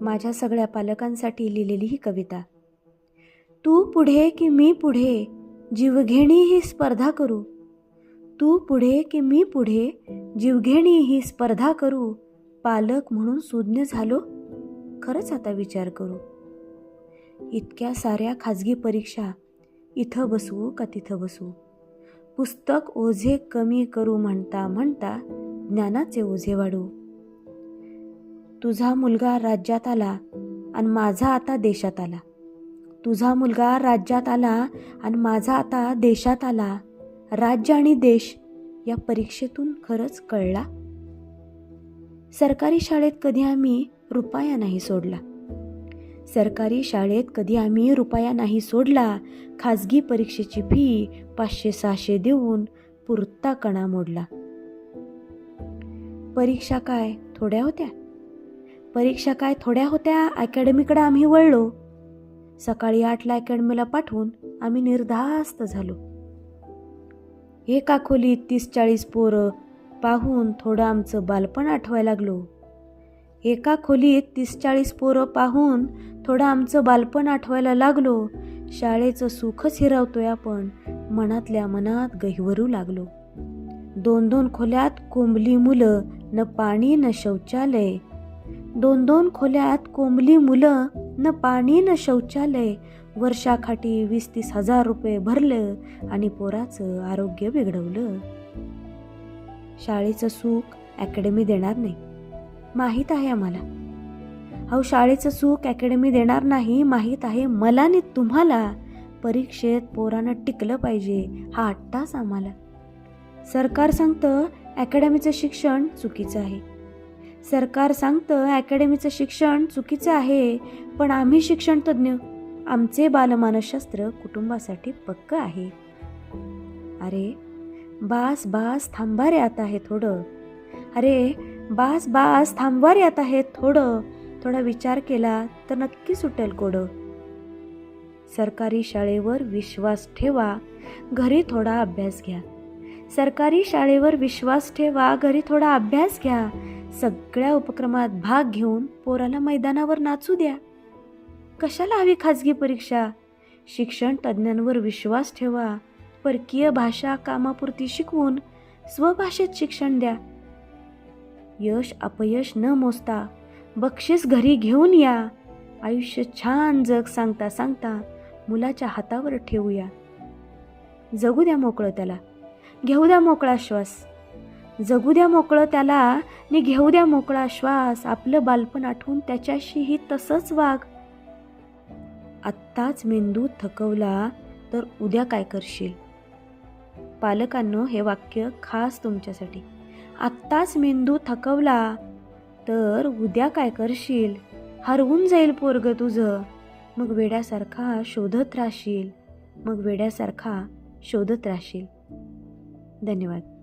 माझ्या सगळ्या पालकांसाठी लिहिलेली ही कविता. तू पुढे की मी पुढे जीवघेणी ही स्पर्धा करू. तू पुढे की मी पुढे जीवघेणी ही स्पर्धा करू. पालक म्हणून सुज्ञ झालो खरंच आता विचार करू. इतक्या साऱ्या खाजगी परीक्षा इथं बसवू का तिथं बसवू पुस्तक ओझे कमी करू म्हणता म्हणता ज्ञानाचे ओझे वाढू. तुझा मुलगा राज्यात आला आणि माझा आता देशात आला. तुझा मुलगा राज्यात आला आणि माझा आता देशात आला. राज्य आणि देश या परीक्षेतून खरंच कळला? सरकारी शाळेत कधी आम्ही रुपया नाही सोडला? सरकारी शाळेत कधी आम्ही रुपया नाही सोडला? खाजगी परीक्षेची फी पाचशे सहाशे देऊन पुरता कणा मोडला. परीक्षा काय थोड्या होत्या? परीक्षा काय थोड्या होत्या अकॅडमीकडे आम्ही वळलो. सकाळी आठला अकॅडमीला पाठवून आम्ही निर्धास्त झालो. एका खोलीत तीस चाळीस पोरं पाहून थोडं आमचं बालपण आठवायला लागलो. एका खोलीत तीस चाळीस पोरं पाहून थोडं आमचं बालपण आठवायला लागलो. शाळेचं सुखच हिरावतोय आपण मनातल्या मनात गहिवरू लागलो. दोन दोन खोल्यात कोंबली मुलं न पाणी न शौचालय दोन दोन खोल्यात कोंबली मुलं न पाणी न शौचालय. वर्षाखाटी वीस तीस हजार रुपये भरलं आणि पोराचं आरोग्य बिघडवलं. शाळेचं सुख अकॅडमी देणार नाही. माहीत आहे आम्हाला. अहो शाळेचं सुख अकॅडमी देणार नाही माहीत आहे मला आणि तुम्हाला. परीक्षेत पोरानं टिकलं पाहिजे हा अट्टाच आम्हाला. सरकार सांगतं अकॅडमीचं शिक्षण चुकीचं आहे. सरकार सांगतं अकॅडमीचं शिक्षण चुकीचं आहे पण आम्ही शिक्षण तज्ज्ञ. आमचे बालमानसशास्त्र कुटुंबासाठी पक्क आहे. अरे बास बास थांबा रे आता हे थोडं. अरे बास बास थांबवा रे आता हे थोडं. थोडा विचार केला तर नक्की सुटेल कोडं. सरकारी शाळेवर विश्वास ठेवा. घरी थोडा अभ्यास घ्या. सरकारी शाळेवर विश्वास ठेवा घरी थोडा अभ्यास घ्या. सगळ्या उपक्रमात भाग घेऊन पोराला मैदानावर नाचू द्या. कशाला हवी खाजगी परीक्षा? शिक्षण तज्ज्ञांवर विश्वास ठेवा. परकीय भाषा कामापुरती शिकवून स्वभाषेत शिक्षण द्या. यश अपयश न मोजता बक्षीस घरी घेऊन या. आयुष्य छान जग सांगता सांगता मुलाच्या हातावर ठेवूया. जगू द्या मोकळं त्याला. घेऊ द्या मोकळा श्वास. जगू द्या मोकळं त्याला आणि घेऊ द्या मोकळा श्वास. आपलं बालपण आठवून त्याच्याशीही तसंच वाग. आत्ताच मेंदू थकवला तर उद्या काय करशील? पालकांनो हे वाक्य खास तुमच्यासाठी. आत्ताच मेंदू थकवला तर उद्या काय करशील? हरवून जाईल पोरग तुझं. मग वेड्यासारखा शोधत राहशील. मग वेड्यासारखा शोधत राहशील. धन्यवाद.